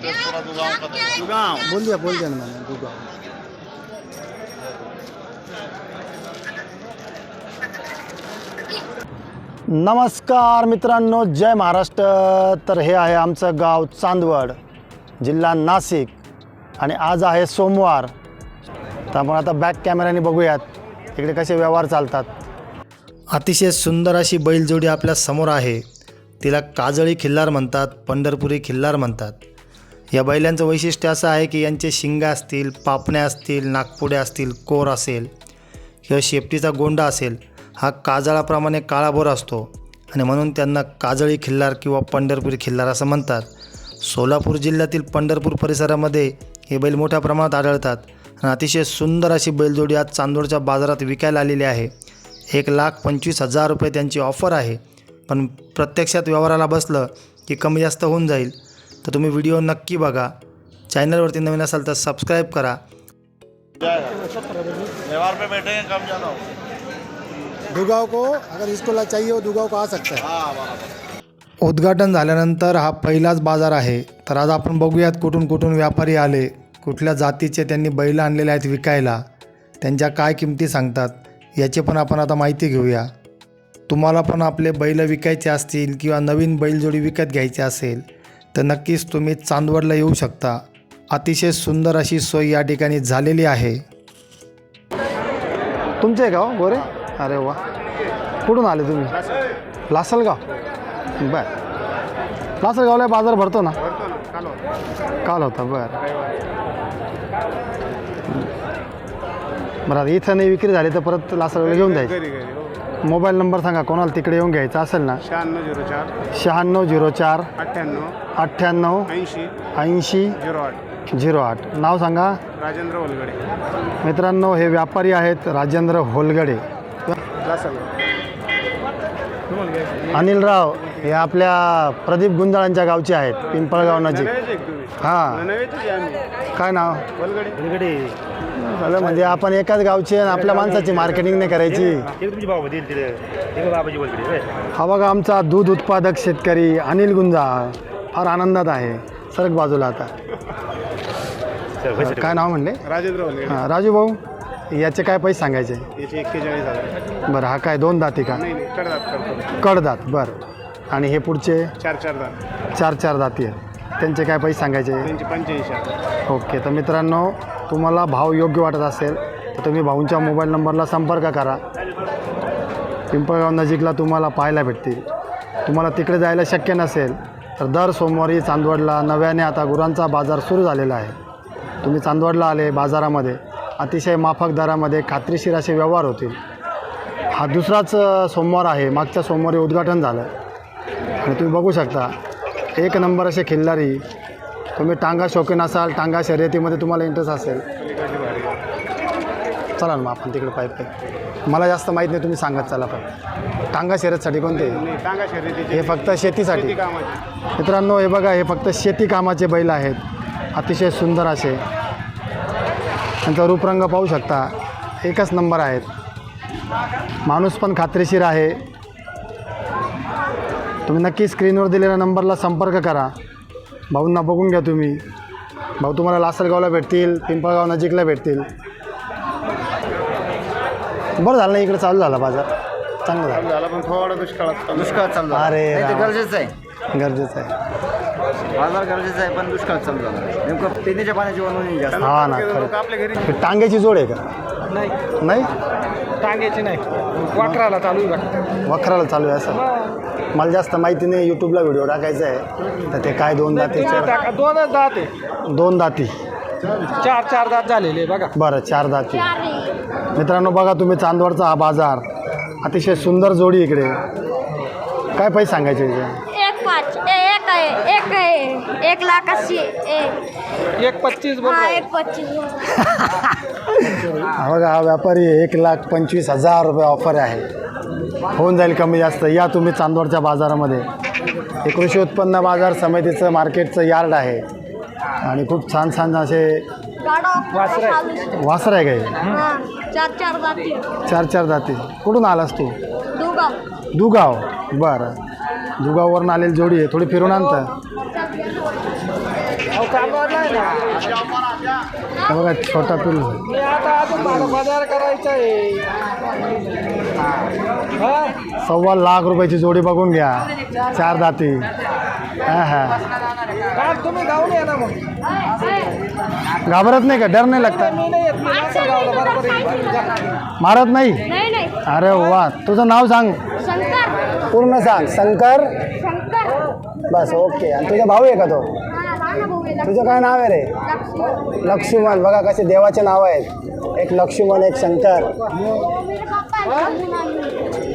बोल दिया बोल दिया ना मैंने दुगाव नमस्कार मित्रांनो जय महाराष्ट्र. तर हे आहे आमचं गाव चांदवड जिल्हा नाशिक. आणि आज आहे सोमवार. तर आपण आता बॅक कॅमेऱ्याने बघूयात इकडे कसे व्यवहार चालतात. अतिशय सुंदर अशी बैलजोडी आपल्यासमोर आहे. तिला काजळी खिल्लार म्हणतात पंढरपुरी खिल्लार म्हणतात. या बैलांचं वैशिष्ट्य असं आहे की यांचे शिंगा असतील पापण्या असतील नागपुड्या असतील कोर असेल किंवा शेपटीचा गोंडा असेल हा काजळाप्रमाणे काळाभोर असतो. आणि म्हणून त्यांना काजळी खिल्लार किंवा पंढरपुरी खिल्लार असं म्हणतात. सोलापूर जिल्ह्यातील पंढरपूर परिसरामध्ये हे बैल मोठ्या प्रमाणात आढळतात. आणि अतिशय सुंदर अशी बैलजोडी आज चांदोडच्या बाजारात विकायला आलेली आहे. एक लाख पंचवीस हजार रुपये त्यांची ऑफर आहे. पण प्रत्यक्षात व्यवहाराला बसलं की कमी जास्त होऊन जाईल. तर तुम्ही व्हिडिओ नक्की बघा. चॅनलवरती नवीन असाल तर सबस्क्राईब करा. जाएगा व्यवहार पे बैठेंगे कम जाना हो. दुगाव को अगर इसको ला चाहिए हो दुगाव को आ सकता है। हाँ उद्घाटन झाल्यानंतर हा पहिलाच बाजार आहे. तर आज आपण बघूयात कुठून कुठून व्यापारी आले कुठल्या जातीचे त्यांनी बैल आणलेले आहेत विकायला त्यांच्या काय किमती सांगतात याची पण आपण आता माहिती घेऊया. तुम्हाला पण आपले बैल विकायचे असतील किंवा नवीन बैलजोडी विकत घ्यायची असेल तर नक्कीच तुम्ही चांदवडला येऊ शकता. अतिशय सुंदर अशी सोय या ठिकाणी झालेली आहे. तुमचे आहे गाव हो? गोरे? अरे वा. कुठून आले तुम्ही? लासलगाव. बर. लासलगावला बाजार भरतो ना? काल होता बर. बरं इथं नाही विक्री झाली तर परत लासलगावला घेऊन जायचं. मोबाईल नंबर सांगा कोणाला तिकडे येऊन घ्यायचा असेल ना? शहाण्णव झिरो चार. शहाण्णव झिरो चार अठ्ठ्याण्णव. अठ्ठ्याण्णव ऐंशी. ऐंशी झिरो आठ. झिरो आठ. नाव सांगा. राजेंद्र ओलगडे मित्रांनो हे व्यापारी आहेत राजेंद्र होलगडे. लासल अनिलराव हे आपल्या प्रदीप गुंजाळांच्या गावचे आहेत पिंपळगाव नजीक. हां. काय नाव? झालं म्हणजे आपण एकाच गावचे आणि आपल्या माणसाची मार्केटिंग नाही करायची. तुमची तिथे हा बघा आमचा दूध उत्पादक शेतकरी अनिल गुंजाळ फार आनंदात आहे. सरक बाजूला आता. काय नाव म्हणले? राजेंद्र हां राजू भाऊ याचे काय पैसे सांगायचे? याचे एक्केचाळीस हजार. बरं हा काय दोन दाती का? नाही नाही कडदात करतो. कडदात बरं. आणि हे पुढचे? चार चार दात. चार चार दाती आहेत. त्यांचे काय पैसे सांगायचे? त्यांचे पंच्याऐंशी हजार. ओके तर मित्रांनो तुम्हाला भाव योग्य वाटत असेल तर तुम्ही भाऊंच्या मोबाईल नंबरला संपर्क करा. पिंपळगाव नजीकला तुम्हाला पाहायला भेटतील. तुम्हाला तिकडे जायला शक्य नसेल तर दर सोमवारी चांदवडला नव्याने आता गुरांचा बाजार सुरू झालेला आहे. तुम्ही चांदवडला आले बाजारामध्ये अतिशय माफक दरामध्ये खात्रीशीर असे व्यवहार होतील. हा दुसराच सोमवार आहे मागच्या सोमवारी उद्घाटन झालं. आणि तुम्ही बघू शकता एक नंबर असे खिल्लारी तुम्ही टांगा शौकीन असाल टांगा शर्यतीमध्ये तुम्हाला इंटरेस्ट असेल. चला ना मग आपण तिकडे पाईप पाईप मला जास्त माहीत नाही तुम्ही सांगत चला पण टांगा शर्यतसाठी कोणते? टांगा शर्यतीचे. हे फक्त शेतीसाठी. मित्रांनो हे बघा हे फक्त शेती कामाचे बैल आहेत. अतिशय सुंदर असे. त्यांचा रूपरंग पाहू शकता. एकच नंबर आहेत. माणूस पण खात्रीशीर आहे. तुम्ही नक्की स्क्रीनवर दिलेल्या नंबरला संपर्क करा. भाऊंना बघून घ्या तुम्ही. भाऊ तुम्हाला लासलगावला भेटतील पिंपळगाव नजीकला भेटतील. बरं झालं ना इकडे चालू झाला बाजार. चांगलं झालं. झाला पण थोडा दुष्काळात दुष्काळ चालू. अरे. गरजेचं आहे. गरजेचं आहे. बाजार गरजेचं आहे पण दुष्काळ चालू झाला. नेमकं पिण्याच्या पाण्याची बनवून जास्त. हा ना खरं. आपल्या घरी टांग्याची जोड आहे का? नाही. नाही? टांग्याची नाही. वाकराला चालू आहे वखराला चालू आहे असं? मला जास्त माहिती नाही यूट्यूबला व्हिडिओ टाकायचा आहे. तर ते काय दोन दातीचे टाका दोनच दात आहे. दोन दाती. चार चार दात झालेले बघा. बरं चार दाती. मित्रांनो बघा तुम्ही चांदवडचा हा बाजार. अतिशय सुंदर जोडी इकडे. काय पैसे सांगायचे इथे एक एक लाख अस्सी एक एक पच्चीस बोल हा. एक पच्चीस हा बघा हा व्यापारी एक लाख पंचवीस हजार रुपये ऑफर आहे. होऊन जाईल कमी जास्त. या तुम्ही चांदवडच्या बाजारामध्ये. हे कृषी उत्पन्न बाजार समितीचं मार्केटचं यार्ड आहे. आणि खूप छान छान असे वासरं वासर आहे काही? हा चार चार जाती. चार चार जाती. कुठून आलास तू? दुगाव. दुगाव. बरं. दुगाववरून आलेली जोडी आहे. थोडी फिरून आणतं. हे बघा छोटा हा? सव्वा लाख रुपयाची जोडी बघून घ्या. चार दाती. हा हा. काल तुम्ही गाऊन या ना मग घाबरत नाही का? डर नाही लागता. मारत नाही. अरे वा तुझं नाव सांग. शंकर. पूर्ण सांग. शंकर? शंकर. बस ओके. आणि तुझा भाऊ आहे का तो? तुझं काय नाव आहे रे? लक्ष्मण. बघा कसे देवाचे नाव आहेत. एक लक्ष्मण एक शंकर।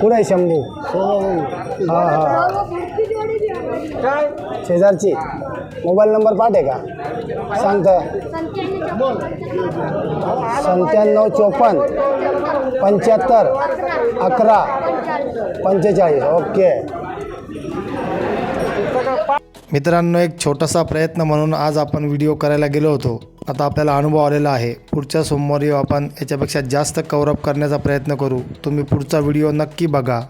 कुठे आहे शंभू? हा हा. शेजारची. मोबाईल नंबर पाठ आहे का? सांगतं. संत्याण्णव चोपन्न. पंच्याहत्तर. अकरा. पंचेचाळीस ओके. मित्रांनो एक छोटासा प्रयत्न म्हणून आज आपण व्हिडिओ करायला गेलो होतो. आता आपल्याला अनुभव आलेला आहे. पुढच्या सोमवारी आपण याच्यापेक्षा जास्त कवरअप करण्याचा प्रयत्न करू. तुम्ही पुढचा व्हिडिओ नक्की बघा.